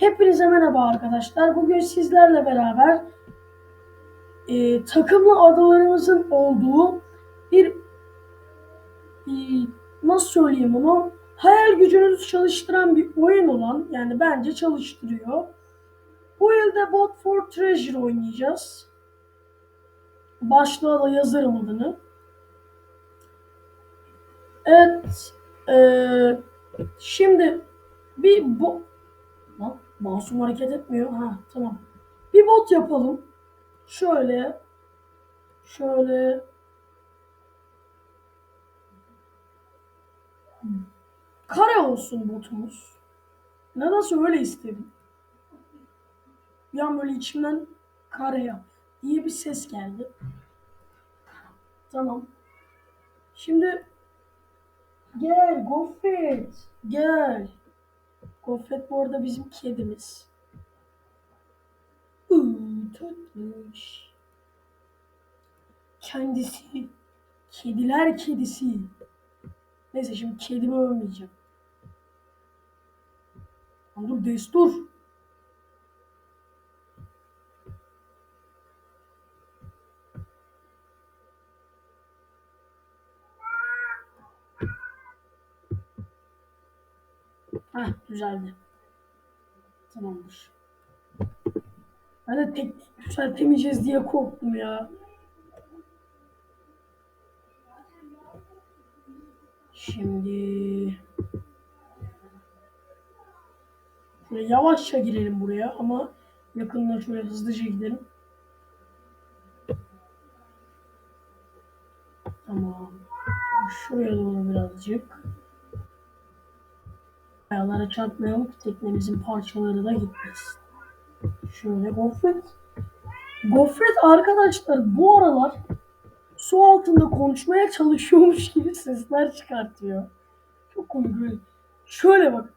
Hepinize merhaba arkadaşlar. Bugün sizlerle beraber e, takımlı adalarımızın olduğu bir e, nasıl söyleyeyim bunu hayal gücünüzü çalıştıran bir oyun olan yani bence çalıştırıyor. Bu yılda Bot for Treasure oynayacağız. Başlığa da yazarım adını. Evet. E, şimdi bir bu masum hareket etmiyor. Ha tamam. Bir bot yapalım. Şöyle. Şöyle. Kare olsun botumuz. Nedense öyle istedim. Bir böyle içimden kare yap diye bir ses geldi. Tamam. Şimdi gel Gofret. Gel. Gofret bu arada bizim kedimiz. Iıı, tatlış. Kendisi. Kediler kedisi. Neyse şimdi kedimi övmeyeceğim. Dur destur. Heh düzeldi. Tamamdır. Ben de tek düzeltemeyeceğiz diye korktum ya. Şimdi şöyle yavaşça girelim buraya ama yakından şöyle hızlıca gidelim. Tamam. Şuraya doğru birazcık. Kayalara çarpmayalım ki teknemizin parçaları da gitmesin. Şöyle gofret. Gofret arkadaşlar bu aralar su altında konuşmaya çalışıyormuş gibi sesler çıkartıyor. Çok komik. Şöyle bak.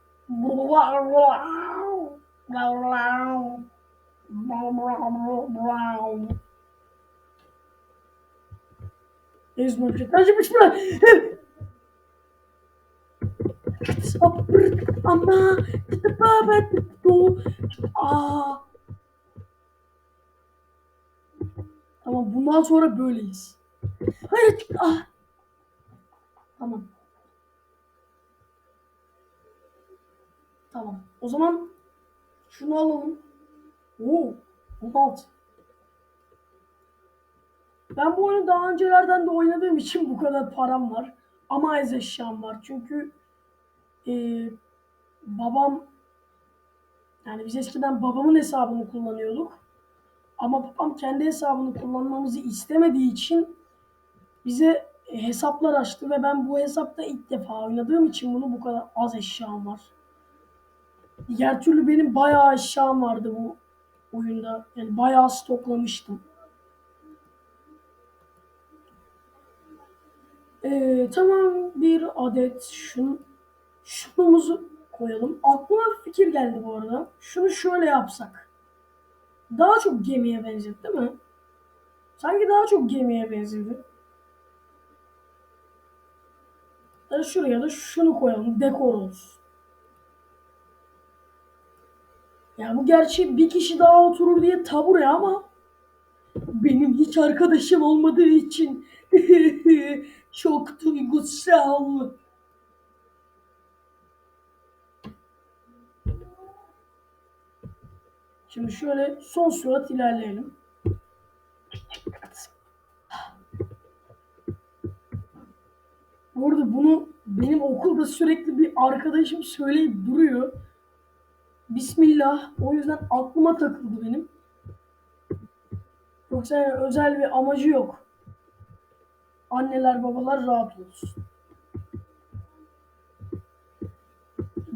Ezme acımış mı? Sabır ama tıpabet bu. Aa. Tamam bundan sonra böyleyiz. Hayır. Ah. Tamam. Tamam. O zaman şunu alalım. Oo. 16. Ben bu oyunu daha öncelerden de oynadığım için bu kadar param var. Ama ez eşyam var. Çünkü e, babam yani biz eskiden babamın hesabını kullanıyorduk. Ama babam kendi hesabını kullanmamızı istemediği için bize hesaplar açtı ve ben bu hesapta ilk defa oynadığım için bunu bu kadar az eşyam var. Diğer türlü benim bayağı eşyam vardı bu oyunda. Yani bayağı stoklamıştım. Ee, tamam bir adet şun, şunumuzu koyalım. Aklıma bir fikir geldi bu arada. Şunu şöyle yapsak. Daha çok gemiye benzetti değil mi? Sanki daha çok gemiye benzedi. Yani şuraya da şunu koyalım. Dekor olsun. Yani bu gerçi bir kişi daha oturur diye tabure ama benim hiç arkadaşım olmadığı için çok duygusal. Şimdi şöyle son surat ilerleyelim. Bu arada bunu benim okulda sürekli bir arkadaşım söyleyip duruyor. Bismillah. O yüzden aklıma takıldı benim. Yoksa yani özel bir amacı yok. Anneler babalar rahat olsun.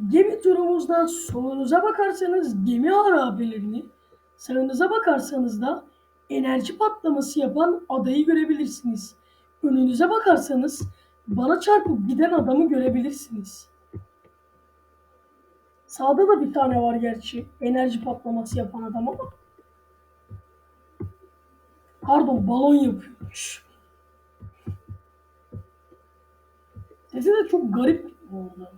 Gemi turumuzda solunuza bakarsanız gemi harabelerini, sağınıza bakarsanız da enerji patlaması yapan adayı görebilirsiniz. Önünüze bakarsanız bana çarpıp giden adamı görebilirsiniz. Sağda da bir tane var gerçi. Enerji patlaması yapan adam ama. Pardon balon yapıyormuş. Sesi de çok garip oldu.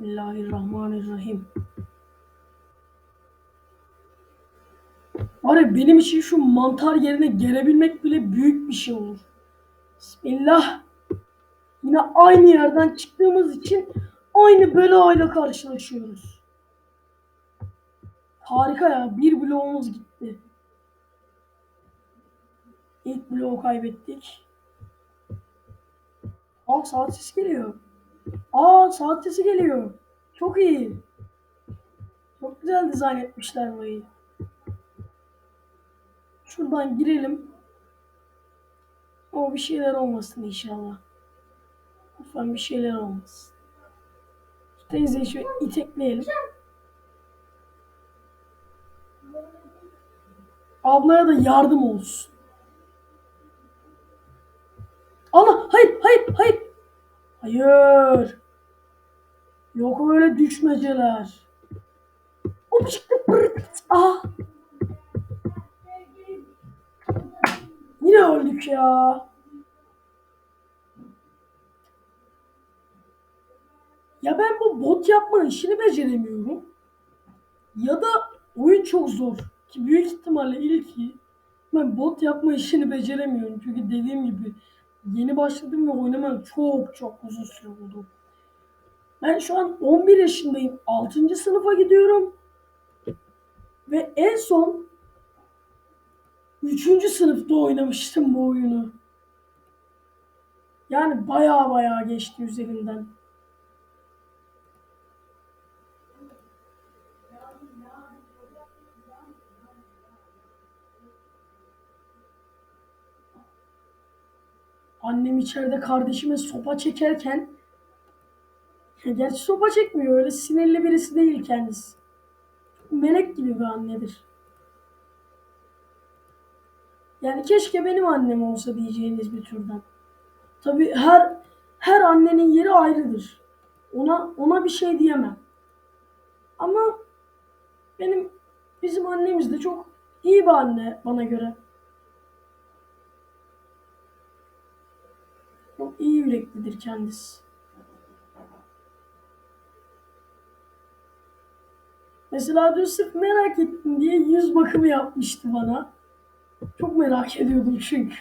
Bismillahirrahmanirrahim. Var benim için şu mantar yerine gelebilmek bile büyük bir şey olur. Bismillah. Yine aynı yerden çıktığımız için aynı belayla karşılaşıyoruz. Harika ya. Bir bloğumuz gitti. İlk bloğu kaybettik. Aa saat sesi geliyor. Aa saat sesi geliyor. Çok iyi. Çok güzel dizayn etmişler burayı. Şuradan girelim. Ama bir şeyler olmasın inşallah. Lütfen bir şeyler olmasın. Şu teyzeyi şöyle itekleyelim. Ablaya da yardım olsun. Allah hayır hayır hayır. Hayır. Yok öyle düşmeceler. O çıktı. Ah. Yine öldük ya. Ya ben bu bot yapma işini beceremiyorum. Ya da oyun çok zor. Ki büyük ihtimalle ilki ben bot yapma işini beceremiyorum. Çünkü dediğim gibi yeni başladım ve oynamam çok çok uzun süre oldu. Ben şu an 11 yaşındayım. 6. sınıfa gidiyorum. Ve en son 3. sınıfta oynamıştım bu oyunu. Yani baya baya geçti üzerinden. Annem içeride kardeşime sopa çekerken gerçi sopa çekmiyor öyle sinirli birisi değil kendisi. Melek gibi bir annedir. Yani keşke benim annem olsa diyeceğiniz bir türden. Tabii her her annenin yeri ayrıdır. Ona ona bir şey diyemem. Ama benim bizim annemiz de çok iyi bir anne bana göre. Çok iyi yüreklidir kendisi. Mesela dün sırf merak ettim diye yüz bakımı yapmıştı bana. Çok merak ediyordum çünkü.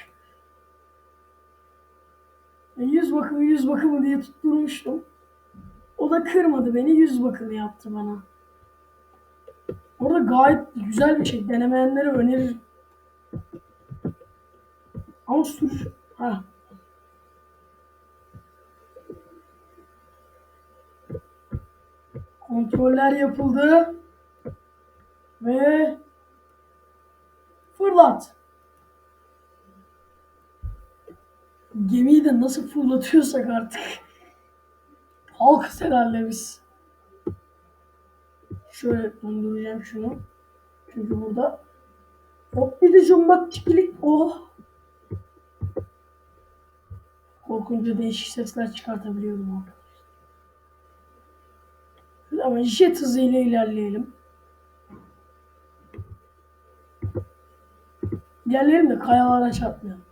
E, Yüz bakımı yüz bakımı diye tutturmuştum. O da kırmadı beni yüz bakımı yaptı bana. Orada gayet güzel bir şey. Denemeyenlere öneririm. Ama sür... Ha. Kontroller yapıldı. Ve fırlat. Gemiyi de nasıl fırlatıyorsak artık. Halkız herhalde biz. Şöyle döndüreceğim şunu. Çünkü burada hop bir de cumbat çikilik. Oh. Korkunca değişik sesler çıkartabiliyorum orada. Ama jet hızıyla ilerleyelim. İlerleyelim de kayalara çarpmayalım.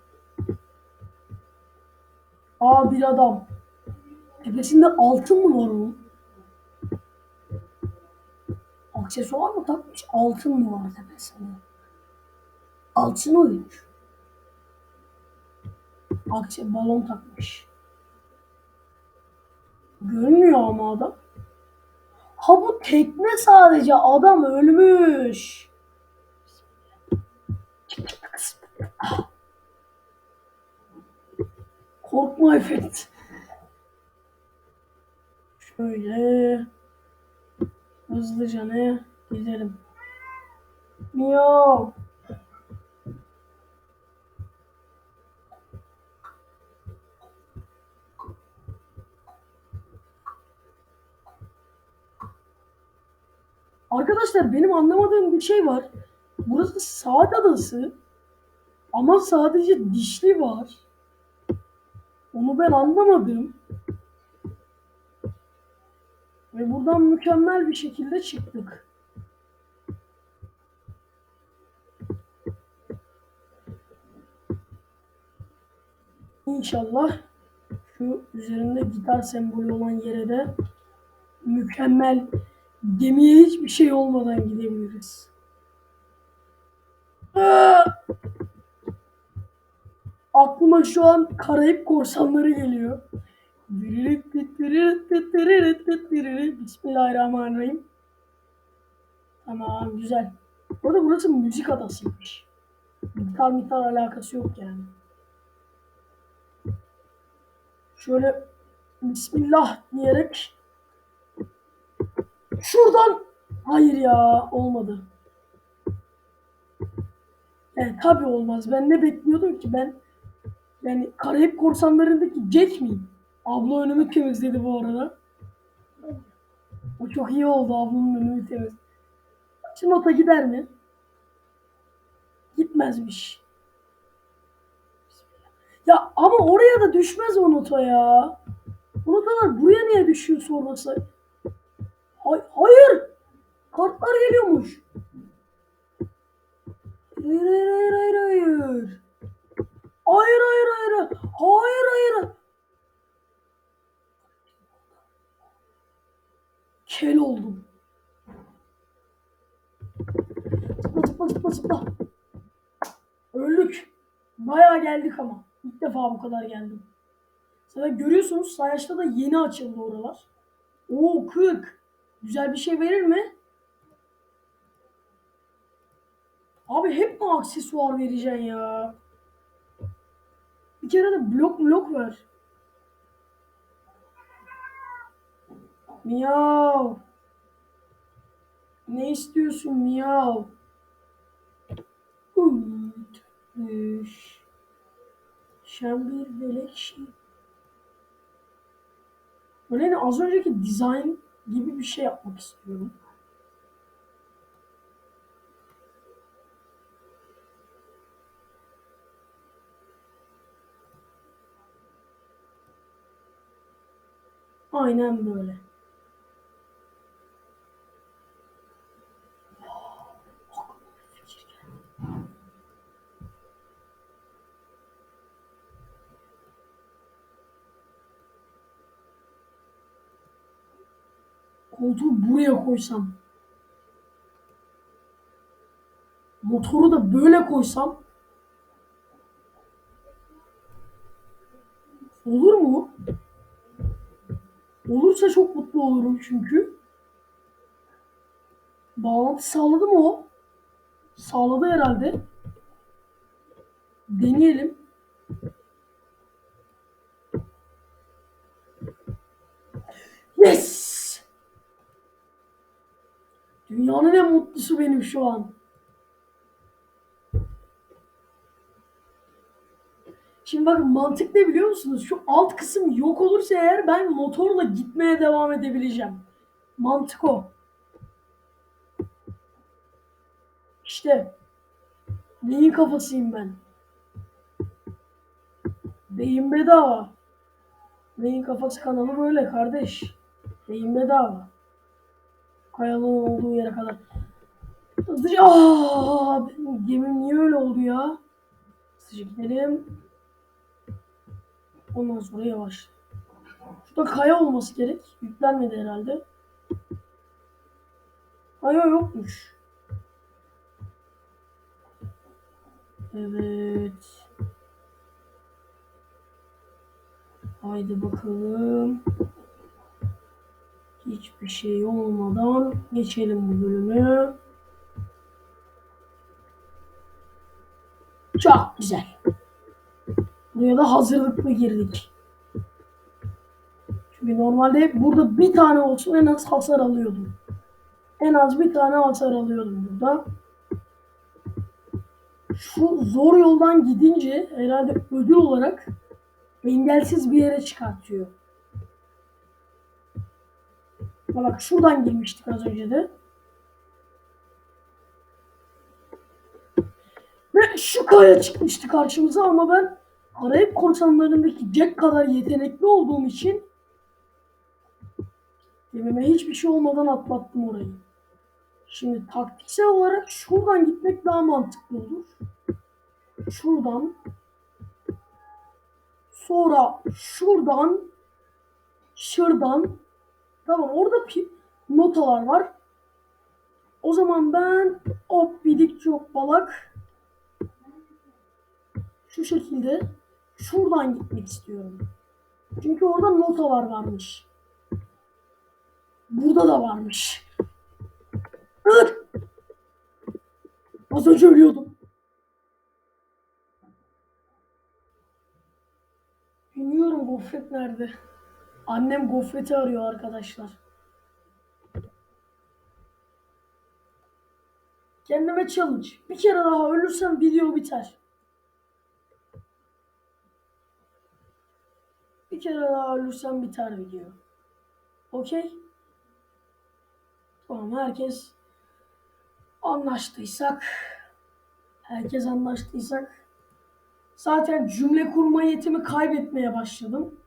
Aa bir adam. Tepesinde altın mı var onun? Aksesuar mı takmış? Altın mı var tepesinde? Altın oyuncu. Akse balon takmış. Görünmüyor ama adam. Ha bu tekne sadece adam ölmüş. Korkma efekt. Şöyle hızlıca ne gidelim. Miyav. Arkadaşlar benim anlamadığım bir şey var. Burası saat adası. Ama sadece dişli var. Onu ben anlamadım. Ve buradan mükemmel bir şekilde çıktık. İnşallah şu üzerinde gitar sembolü olan yere de Mükemmel. Gemiye hiçbir şey olmadan gidebiliriz. Aa! Aklıma şu an Karayip korsanları geliyor. Bismillahirrahmanirrahim. Tamam güzel. Burada burası müzik adasıymış. Gitar mitar alakası yok yani. Şöyle Bismillah diyerek şuradan hayır ya olmadı. Yani tabii olmaz. Ben ne bekliyordum ki ben yani Karayip korsanlarındaki Jack miyim? Abla önümü temizledi bu arada. O çok iyi oldu ablamın önümü temiz. Şimdi nota gider mi? Gitmezmiş. Ya ama oraya da düşmez o nota ya. O notalar buraya niye düşüyor sorması? Hay hayır. Kartlar geliyormuş. Hayır hayır hayır hayır hayır. Hayır hayır hayır. Hayır hayır. Kel oldum. Zıpla zıpla zıpla zıpla. Öldük. Bayağı geldik ama. İlk defa bu kadar geldim. Zaten görüyorsunuz sayaçta da yeni açıldı oralar. Oo 40. Güzel bir şey verir mi? Abi hep mi aksesuar vereceksin ya? Bir kere de blok blok ver. Miyav. Ne istiyorsun miyav? Üç. Şen bir belekşi. Böyle hani az önceki dizayn gibi bir şey yapmak istiyorum. Aynen böyle. Koltuğu buraya koysam. Motoru da böyle koysam. Olur mu? Olursa çok mutlu olurum çünkü. Bağlantı sağladı mı o? Sağladı herhalde. Deneyelim. Yes! Dünyanın en mutlusu benim şu an. Şimdi bakın mantık ne biliyor musunuz? Şu alt kısım yok olursa eğer ben motorla gitmeye devam edebileceğim. Mantık o. İşte neyin kafasıyım ben? Beyin bedava. Beyin kafası kanalı böyle kardeş. Beyin bedava. Kayalığın olduğu yere kadar. Hızlıca Aa, benim gemim niye öyle oldu ya? Hızlıca gidelim. Ondan sonra yavaş. Şurada kaya olması gerek. Yüklenmedi herhalde. Kaya yokmuş. Evet. Haydi bakalım. Hiçbir şey olmadan geçelim bu bölümü. Çok güzel. Buraya da hazırlıklı girdik. Çünkü normalde burada bir tane olsun en az hasar alıyordum. En az bir tane hasar alıyordum burada. Şu zor yoldan gidince herhalde ödül olarak engelsiz bir yere çıkartıyor. Ya Bak şuradan girmiştik az önce de. Ve şu kaya çıkmıştı karşımıza ama ben Karayip korsanlarındaki Jack kadar yetenekli olduğum için gemime hiçbir şey olmadan atlattım orayı. Şimdi taktiksel olarak şuradan gitmek daha mantıklı olur. Şuradan sonra şuradan şuradan Tamam orada notalar var. O zaman ben hop bidik çok balak şu şekilde şuradan gitmek istiyorum. Çünkü orada notalar varmış. Burada da varmış. Evet. Az önce ölüyordum. Bilmiyorum gofret nerede. Annem gofreti arıyor arkadaşlar. Kendime challenge. Bir kere daha ölürsem video biter. Bir kere daha ölürsem biter video. Okey? Tamam herkes anlaştıysak herkes anlaştıysak zaten cümle kurma yetimi kaybetmeye başladım.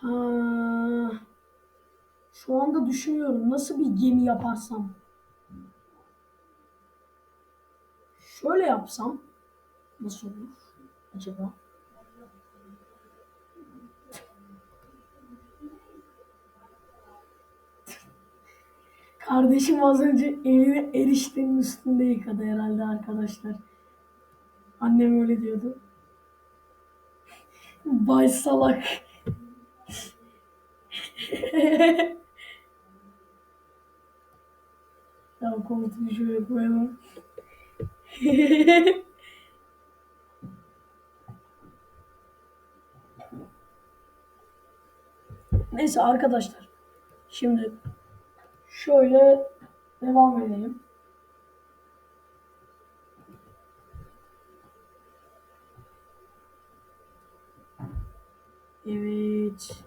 Ha, şu anda düşünüyorum nasıl bir gemi yaparsam. Şöyle yapsam nasıl olur acaba? Kardeşim az önce elini eriştenin üstünde yıkadı herhalde arkadaşlar. Annem öyle diyordu. Bay salak. Tamam komutanı şöyle koyalım. Neyse arkadaşlar. Şimdi şöyle devam edelim. Evet.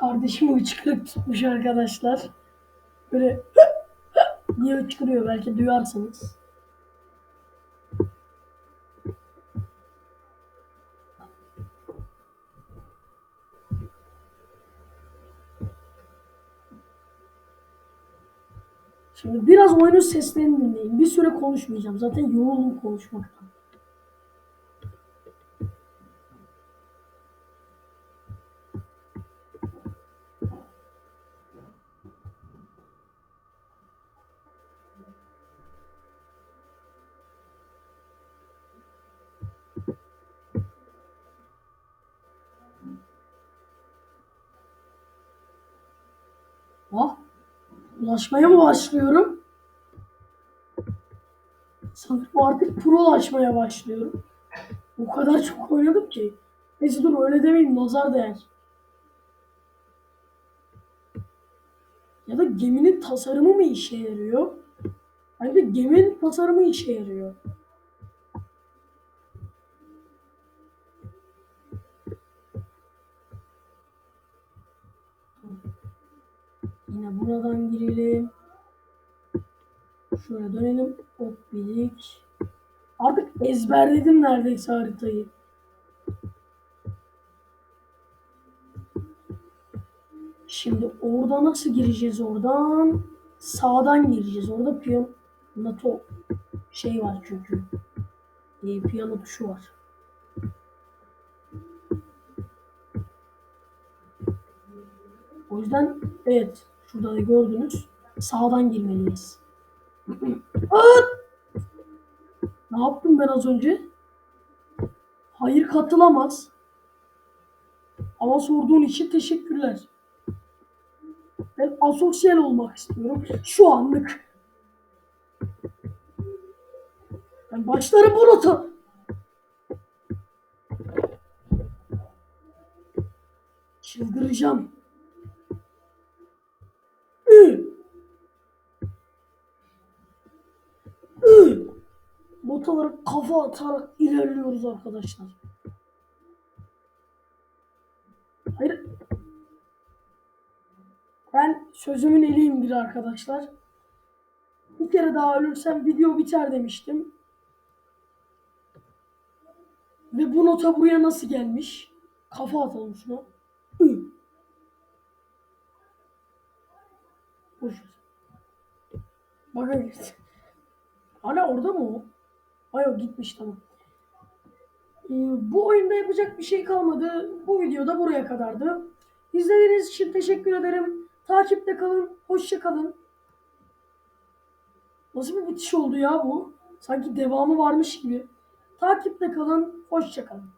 Kardeşim hıçkırık tutmuş arkadaşlar. Böyle diye hıçkırıyor belki duyarsınız. Şimdi biraz oyunun seslerini dinleyin. Bir süre konuşmayacağım. Zaten yoruldum konuşmaktan. Ulaşmaya mı başlıyorum? Sanırım artık prolaşmaya başlıyorum. O kadar çok oynadım ki. Neyse dur öyle demeyin nazar değer. Ya da geminin tasarımı mı işe yarıyor? Bence geminin tasarımı işe yarıyor. Yine buradan girelim. Şöyle dönelim. Hop bilik. Artık ezberledim neredeyse haritayı. Şimdi orada nasıl gireceğiz oradan? Sağdan gireceğiz. Orada piyon NATO şey var çünkü. E, piyano tuşu var. O yüzden evet şurada da gördünüz. Sağdan girmeliyiz. Ne yaptım ben az önce? Hayır katılamaz. Ama sorduğun için teşekkürler. Ben asosyal olmak istiyorum. Şu anlık. Ben başlarım bu nota. Çıldıracağım. Notalara kafa atarak ilerliyoruz arkadaşlar. Hayır. Ben sözümün eliyimdir arkadaşlar. Bir kere daha ölürsem video biter demiştim. Ve bu nota buraya nasıl gelmiş? Kafa atalım şuna. Boş. Bakın gitti. Hala orada mı o? Ay o gitmiş tamam. Ee, bu oyunda yapacak bir şey kalmadı. Bu videoda buraya kadardı. İzlediğiniz için teşekkür ederim. Takipte kalın. Hoşça kalın. Nasıl bir bitiş oldu ya bu? Sanki devamı varmış gibi. Takipte kalın. Hoşça kalın.